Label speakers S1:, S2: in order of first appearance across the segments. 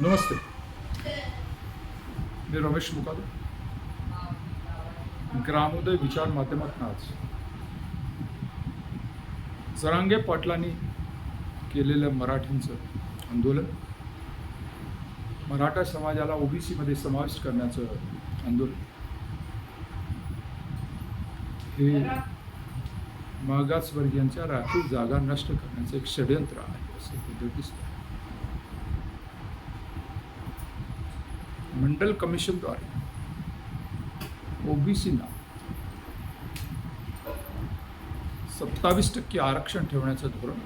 S1: नमस्ते. मी रमेश मुकादे ग्रामोदय विचार माध्यमातून आज. जरांगे पाटलांनी केलेलं मराठींचं आंदोलन मराठा समाजाला ओबीसीमध्ये समाविष्ट करण्याचं आंदोलन हे मागासवर्गीयांच्या राखीव जागा नष्ट करण्याचं एक षडयंत्र आहे असं दिसतं मंडल कमिशनद्वारे ओबीसीना सत्तावीस टक्के आरक्षण ठेवण्याचं धोरण.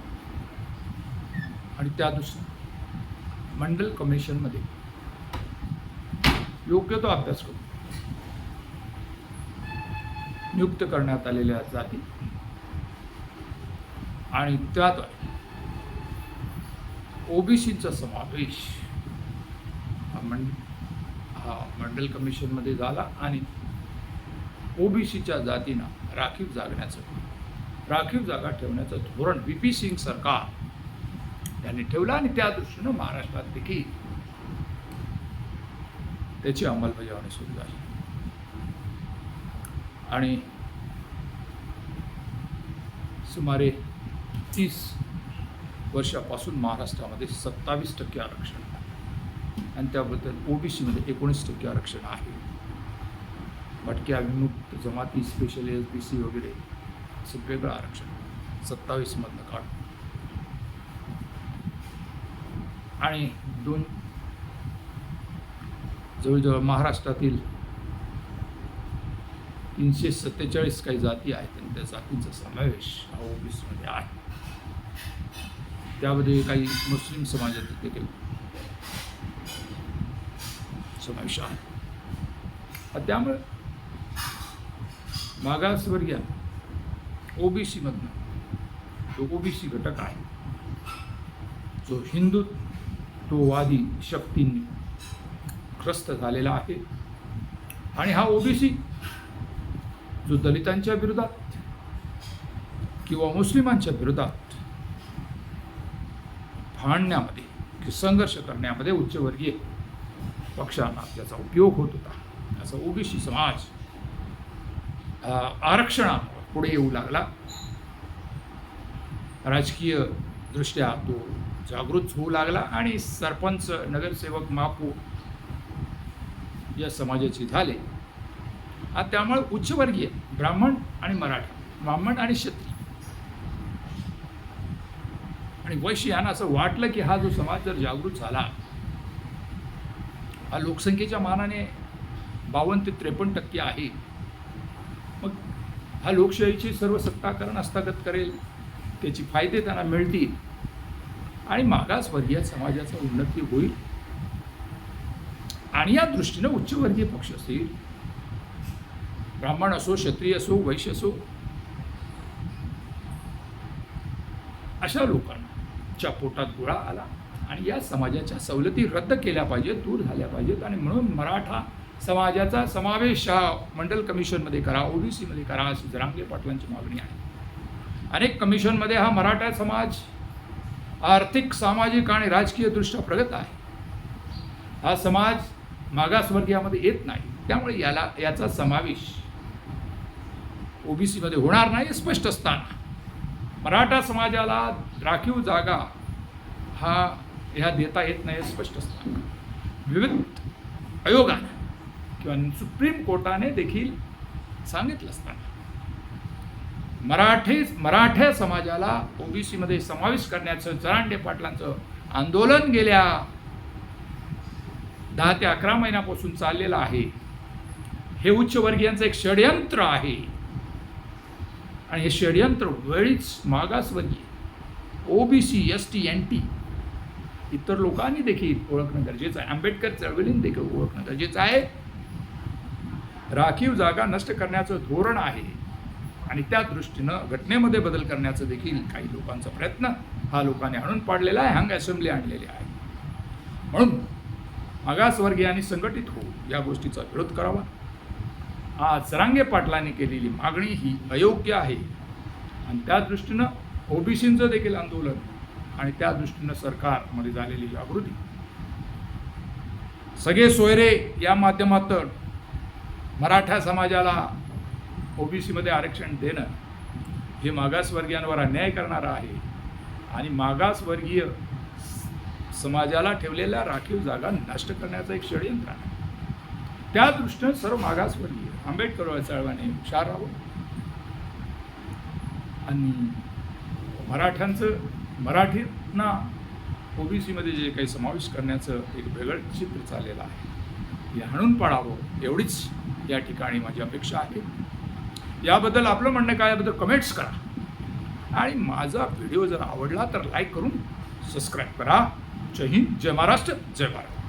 S1: आणि त्या दुसरं मंडल कमिशनमध्ये. योग्य तो अभ्यास करून. नियुक्त करण्यात आलेल्या जाती. आणि त्याद्वारे ओबीसीचा समावेश हा मंड मंडल कमिशनमध्ये झाला आणि ओबीसीच्या जातीनं राखीव जागण्याचं राखीव जागा ठेवण्याचं धोरण व्ही पी सिंग सरकार यांनी ठेवलं आणि त्या दृष्टीनं महाराष्ट्रात देखील त्याची अंमलबजावणी सुरू झाली. आणि सुमारे तीस वर्षापासून महाराष्ट्रामध्ये सत्तावीस टक्के आरक्षण आहे आणि त्याबद्दल ओबीसीमध्ये एकोणीस टक्के आरक्षण आहे. भटक्या विमुक्त जमाती स्पेशल एस बी सी वगैरे असं वेगळं आरक्षण सत्तावीसमधनं काढ आणि दोन जवळजवळ महाराष्ट्रातील तीनशे सत्तेचाळीस काही जाती आहेत आणि त्या जातींचा समावेश हा ओबीसीमध्ये आहे. त्यामध्ये काही मुस्लिम समाजात देखील समावेश आहे आणि त्यामुळे मागासवर्गीय ओबीसीमधनं जो ओबीसी घटक आहे जो हिंदुत्ववादी शक्तींनी ग्रस्त झालेला आहे आणि हा ओबीसी जो दलितांच्या विरोधात किंवा मुस्लिमांच्या विरोधात भांडण्यामध्ये संघर्ष करण्यामध्ये उच्चवर्गीय पक्षांना त्याचा उपयोग होत होता. असा ओबीसी समाज आरक्षणा पुढे येऊ लागला. राजकीय दृष्ट्या तो जागृत होऊ लागला आणि सरपंच नगरसेवक मापू या समाजाचे झाले. हा त्यामुळे उच्चवर्गीय ब्राह्मण आणि मराठा ब्राह्मण आणि क्षत्रिय. आणि वैश्य यांना असं वाटलं की हा जो समाज जर जागृत झाला हा लोकसंख्येच्या मानाने बावन्न ते त्रेपन्न टक्के आहे. मग हा लोकशाहीची सर्व सत्ताकरण हस्तागत करेल त्याची फायदे त्यांना मिळतील आणि मागासवर्गीय समाजाचा उन्नती होईल. आणि या दृष्टीनं उच्चवर्गीय पक्ष असतील ब्राह्मण असो क्षत्रिय असो वैश्य असो अशा लोकांच्या पोटात गोळा आला. आणि या समाजाच्या सवलती रद्द केल्या पाहिजेत दूर झाल्या पाहिजेत. आणि म्हणून मराठा समाजाचा समावेश हा मंडल कमिशनमध्ये करा ओबीसीमध्ये करा अशी जरांगे पाटलांची मागणी आहे. अनेक कमिशनमध्ये हा मराठा समाज आर्थिक सामाजिक आणि राजकीयदृष्ट्या प्रगत आहे. हा समाज मागासवर्गीयामध्ये येत नाही. त्यामुळे याला याचा समावेश ओबीसीमध्ये होणार नाही स्पष्ट असताना. मराठा समाजाला राखीव जागा हा ह्या देता येत नाही स्पष्ट असताना विविध आयोगाने किंवा सुप्रीम कोर्टाने देखील सांगितलं असताना मराठी मराठ्या समाजाला ओबीसीमध्ये समावेश करण्याचं जरांडे पाटलांचं आंदोलन गेल्या दहा ते अकरा महिन्यापासून चाललेलं आहे हे उच्चवर्गीयांचं एक षडयंत्र आहे आणि हे षडयंत्र वेळीच मागासवर्गीय OBC S T N T इतर लोकांनी देखील ओळखणं गरजेचं आहे. आंबेडकर चळवळीने देखील ओळखणं गरजेचं आहे. राखीव जागा नष्ट करण्याचं धोरण आहे आणि त्या दृष्टीनं घटनेमध्ये बदल करण्याचं देखील काही लोकांचा प्रयत्न हा लोकांनी आणून पाडलेला आहे हंग असेंब्ली आणलेली आहे. म्हणून मागासवर्गीयांनी संघटित होऊन या गोष्टीचा विरोध करावा. आज जरांगे पाटलांनी केलेली मागणी ही अयोग्य आहे. आणि त्या दृष्टीनं ओबीसींचं देखील आंदोलन आणि त्या दृष्टीनं सरकारमध्ये झालेली जागृती सगळे सोयरे या माध्यमातून मराठा समाजाला ओबीसीमध्ये आरक्षण देणं हे मागासवर्गीयांवर अन्याय करणारं आहे आणि मागासवर्गीय समाजाला ठेवलेल्या राखीव जागा नष्ट करण्याचं एक षडयंत्र आहे. त्या दृष्टीनं सर्व मागासवर्गीय आंबेडकर चळवळीने हुशार राहावं आणि मराठ्यांचं मराठींना ओबीसीमध्ये जे काही समावेश करण्याचं एक वेगळं चित्र चाललेलं आहे. हे हाणून पाडावं एवढीच या ठिकाणी माझी अपेक्षा आहे. याबद्दल आपलं म्हणणं काय याबद्दल कमेंट्स करा. आणि माझा व्हिडिओ जर आवडला तर लाईक करून सबस्क्राईब करा. जय हिंद जय महाराष्ट्र जय भारत.